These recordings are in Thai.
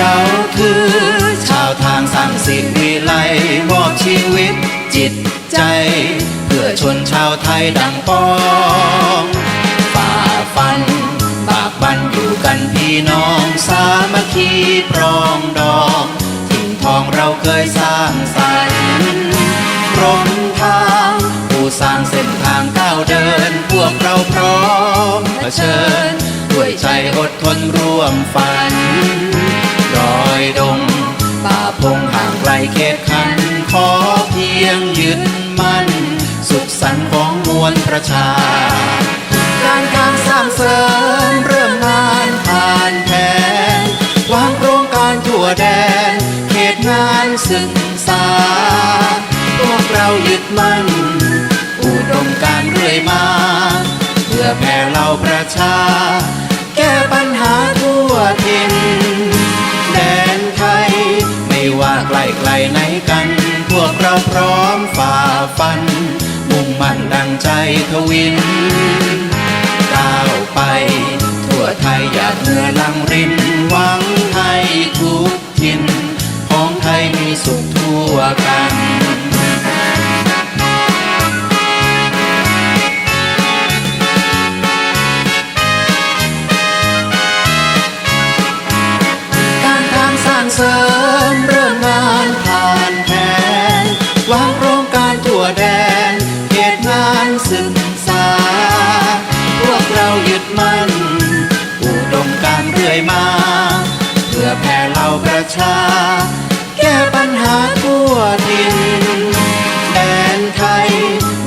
เราคือ ชาวทางสร้างสิทธิวิไลมอบชีวิตจิตใจ เพื่อชนชาวไทยดังปองฝ่าฟัน บากบันอยู่กันพี่น้องสามัคคีปรองดองถิ่นทองเราเคยสร้างสรรค์ร่มทางผู้สร้างเส้นทางก้าวเดิน พวกเราพร้อมเผชิญด้วยใจอดทนร่วมฝัน อยดง ป่าพงห่างไกลเขตคัน ขอเพียงยึดมั่น สุขสันต์ของมวลประชา การการสร้างเสริมเริ่มงานผ่านแผนวางโครงการทั่วแดน เขตงานศึกษา พวกเรายึดมั่น ไกลไหนกัน พวกเราพร้อมฝ่าฟัน มุ่งมั่นดังใจทวิน ก้าวไป ทั่วไทยอยากเหนือลังรินหวังไทยทุกทิน ของไทยมีสุขทั่วกันการทางสร้างเสริ วแดนเขตงานศึกษา พวกเรายึดมั่นอุดมการเรื่อยมา เพื่อแผ่เหล่าประชา แก้ปัญหาทั่วทินแดนไทย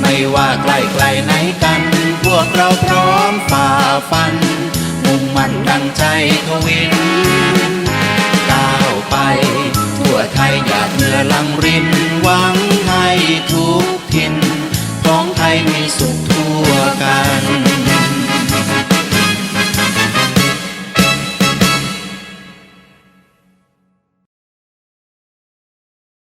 ไม่ว่าไกลไกลไหนกัน พวกเราพร้อมฝ่าฟัน มุ่งมั่นดังใจทวินก้าวไป ทั่วไทยอยากเหนือลังริน